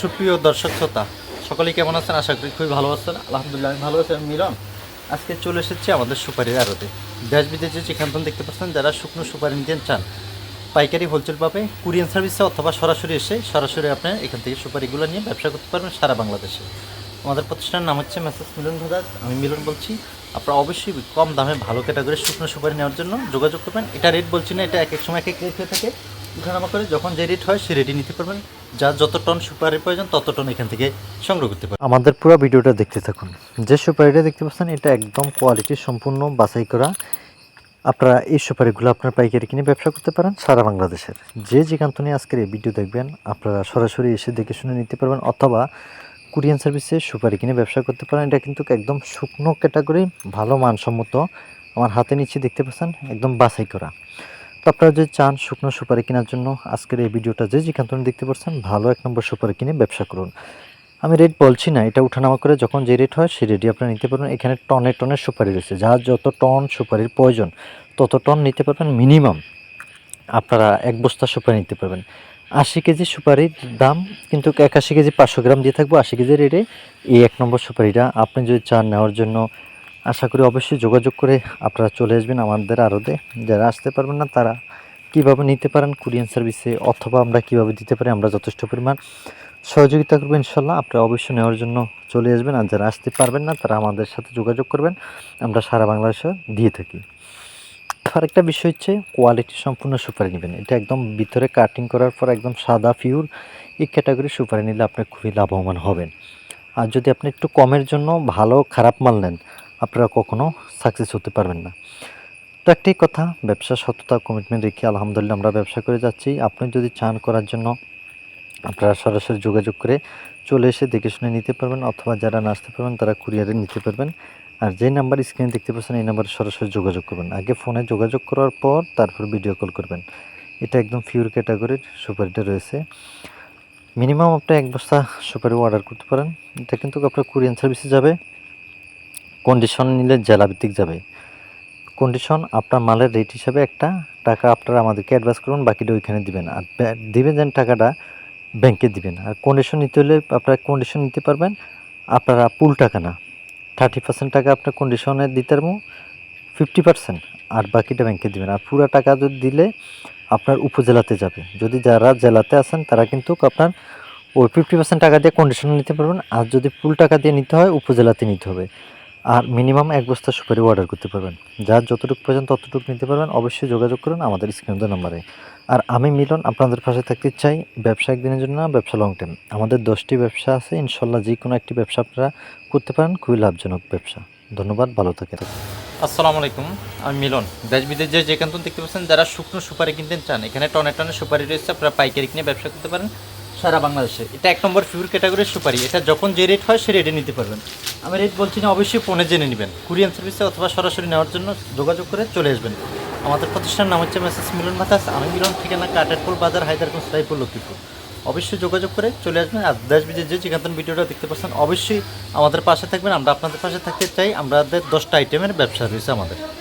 সুপ্রিয় দর্শক শ্রোতা, সকলেই কেমন আছেন? আশা করি খুবই ভালো আছেন। আলহামদুলিল্লাহ, আমি ভালো আছি। আমি মিলন। আজকে চলে এসেছি আমাদের সুপারির আড়তে দেশ বিদেশে যেখান থেকে দেখতে পাচ্ছেন, যারা শুকনো সুপারি নিতে চান, পাইকারি হোলসেল পাবে, কুরিয়ান সার্ভিসে অথবা সরাসরি এসে সরাসরি আপনি এখান থেকে সুপারিগুলো নিয়ে ব্যবসা করতে পারবেন সারা বাংলাদেশে। আমাদের প্রতিষ্ঠানের নাম হচ্ছে মেসেজ মিলন দাস আমি মিলন বলছি, আপনারা অবশ্যই কম দামে ভালো ক্যাটাগরি শুকনো সুপারি নেওয়ার জন্য যোগাযোগ করবেন। এটা রেট বলছি না, এটা এক এক সময় এক এক রেট হয়ে থাকে। উঠানামা করে যখন যে রেট হয়, সে রেটই নিতে পারবেন। যার যত টন সুপারির প্রয়োজন, তত টন এখান থেকে সংগ্রহ করতে পারবেন। আমাদের পুরো ভিডিওটা দেখতে থাকুন। যে সুপারিটা দেখতে পাচ্ছেন, এটা একদম কোয়ালিটি সম্পূর্ণ বাছাই করা। আপনারা এই সুপারিগুলো আপনার পাইকারি কিনে ব্যবসা করতে পারেন সারা বাংলাদেশের। যে যেখান থেকে আজকের এই ভিডিও দেখবেন, আপনারা সরাসরি এসে দেখে শুনে নিতে পারবেন, অথবা কুরিয়ান সার্ভিসে সুপারি কিনে ব্যবসা করতে পারেন। এটা কিন্তু একদম শুকনো ক্যাটাগরি ভালো মানসম্মত। আমার হাতে নিচে দেখতে পাচ্ছেন, একদম বাছাই করা। তো আপনারা যদি চান শুকনো সুপারি কেনার জন্য, আজকের এই ভিডিওটা যে যেখান থেকে দেখতে পাচ্ছেন ভালো এক নম্বর সুপারি কিনে ব্যবসা করুন। আমি রেট বলছি না, এটা উঠানামা করে যখন যে রেট হয়, সেই রেটই আপনারা নিতে পারবেন। এখানে টনে টনের সুপারি রয়েছে, যার যত টন সুপারির প্রয়োজন, তত টন নিতে পারবেন মিনিমাম। আপনারা এক বস্তা সুপারি নিতে পারবেন। আশি কেজি সুপারির দাম, কিন্তু একাশি কেজি পাঁচশো গ্রাম দিয়ে থাকব। আশি কেজি রেটে এই এক নম্বর সুপারিটা আপনি যদি চান নেওয়ার জন্য আশা করি অবশ্যই যোগাযোগ করে আপনারা চলে আসবেন আমাদের আরতে যারা আসতে পারবেন না, তারা কীভাবে নিতে পারেন কুরিয়ান সার্ভিসে অথবা আমরা কীভাবে দিতে পারি, আমরা যথেষ্ট পরিমাণ সহযোগিতা করব ইনশাল্লাহ। আপনারা অবশ্যই নেওয়ার জন্য চলে আসবেন আর যারা আসতে পারবেন না, তারা আমাদের সাথে যোগাযোগ করবেন। আমরা সারা বাংলাদেশে দিয়ে থাকি। আরেকটা বিষয় হচ্ছে কোয়ালিটি সম্পূর্ণ সুপারি নেবেন। এটা একদম ভিতরে কাটিং করার পর একদম সাদা পিওর এই ক্যাটাগরি সুপারি নিলে আপনি খুবই লাভবান হবেন। আর যদি আপনি একটু কমের জন্য ভালো খারাপ মাল নেন আপনারা কখনো সাকসেস হতে পারবেন না। তো একটাই কথা, ব্যবসা সততা কমিটমেন্ট রেখে আলহামদুলিল্লাহ আমরা ব্যবসা করে যাচ্ছি। আপনি যদি চান করার জন্য, আপনারা সরাসরি যোগাযোগ করে চলে এসে দেখে শুনে নিতে পারবেন, অথবা যারা না আসতে পারবেন, তারা কুরিয়ারে নিতে পারবেন। আর যে নাম্বার স্ক্রিনে দেখতে পাচ্ছেন, এই নাম্বারে সরাসরি যোগাযোগ করবেন। আগে ফোনে যোগাযোগ করার পর, তারপর ভিডিও কল করবেন। এটা একদম ফিউর ক্যাটাগরির সুপারিটা রয়েছে। মিনিমাম আপনি এক বস্তা সুপারি অর্ডার করতে পারেন। এটা কিন্তু আপনার কুরিয়ান সার্ভিসে যাবে। কন্ডিশন নিলে জেলাভিত্তিক যাবে। কন্ডিশন আপনার মালের রেট হিসাবে একটা, টাকা আপনারা আমাদেরকে অ্যাডভান্স করুন, বাকিটা ওইখানে দিবেন। আর দিবেন যেন টাকাটা ব্যাংকে দিবেন। আর কন্ডিশন নিতে হলে আপনারা কন্ডিশন নিতে পারবেন, আপনারা পুল টাকা না। থার্টি পার্সেন্ট টাকা আপনার কন্ডিশনে দিতে পারব ফিফটি পার্সেন্ট আর বাকিটা ব্যাংকে দিবেন। আর পুরো টাকা যদি দিলে আপনার উপজেলাতে যাবে। যদি যারা জেলাতে আছেন, তারা কিন্তু আপনার ওই ফিফটি পার্সেন্ট টাকা দিয়ে কন্ডিশন নিতে পারবেন। আর যদি ফুল টাকা দিয়ে নিতে হয়, উপজেলাতে নিতে হবে। আর মিনিমাম এক বস্তা সুপারি অর্ডার করতে পারবেন। যার যতটুকু প্রয়োজন ততটুকু নিতে পারবেন। অবশ্যই যোগাযোগ করুন আমাদের স্ক্রিন নাম্বারে আর আমি মিলন, আপনাদের পাশে থাকতে চাই ব্যবসা একদিনের জন্য না, ব্যবসা লং টাইম আমাদের দশটি ব্যবসা আছে, ইনশাল্লাহ যে কোনো একটি ব্যবসা আপনারা করতে পারেন, খুবই লাভজনক ব্যবসা। ধন্যবাদ, ভালো থাকে আসসালামু আলাইকুম, আমি মিলন। দেশ বিদেশ যে যেখান দেখতে পাচ্ছেন, যারা শুকনো সুপারি কিনতে চান, এখানে টনে টনে সুপারি রয়েছে, আপনারা পাইকারি কিনে ব্যবসা করতে পারেন সারা বাংলাদেশে। এটা এক নম্বর ফিউর ক্যাটাগরির সুপারি। এটা যখন যে রেট হয়, সে রেটে নিতে পারবেন। আমি রেট বলছি না, অবশ্যই ফোনে জেনে নেবেন। কুরিয়ান সার্ভিসে অথবা সরাসরি নেওয়ার জন্য যোগাযোগ করে চলে আসবেন। আমাদের প্রতিষ্ঠানের নাম হচ্ছে মেসেজ মিলন মাথাস আমি মিলন, ঠিকানা কাটারপুর বাজার হায়দারগঞ্জ রায়পুর লক্ষ্মীপুর। অবশ্যই যোগাযোগ করে চলে আসবেন। আর দেশ বিদেশ যে যেখান ভিডিওটা দেখতে পাচ্ছেন, অবশ্যই আমাদের পাশে থাকবেন। আমরা আপনাদের পাশে থাকতে চাই। আমাদের দশটা আইটেমের ব্যবসা রয়েছে আমাদের।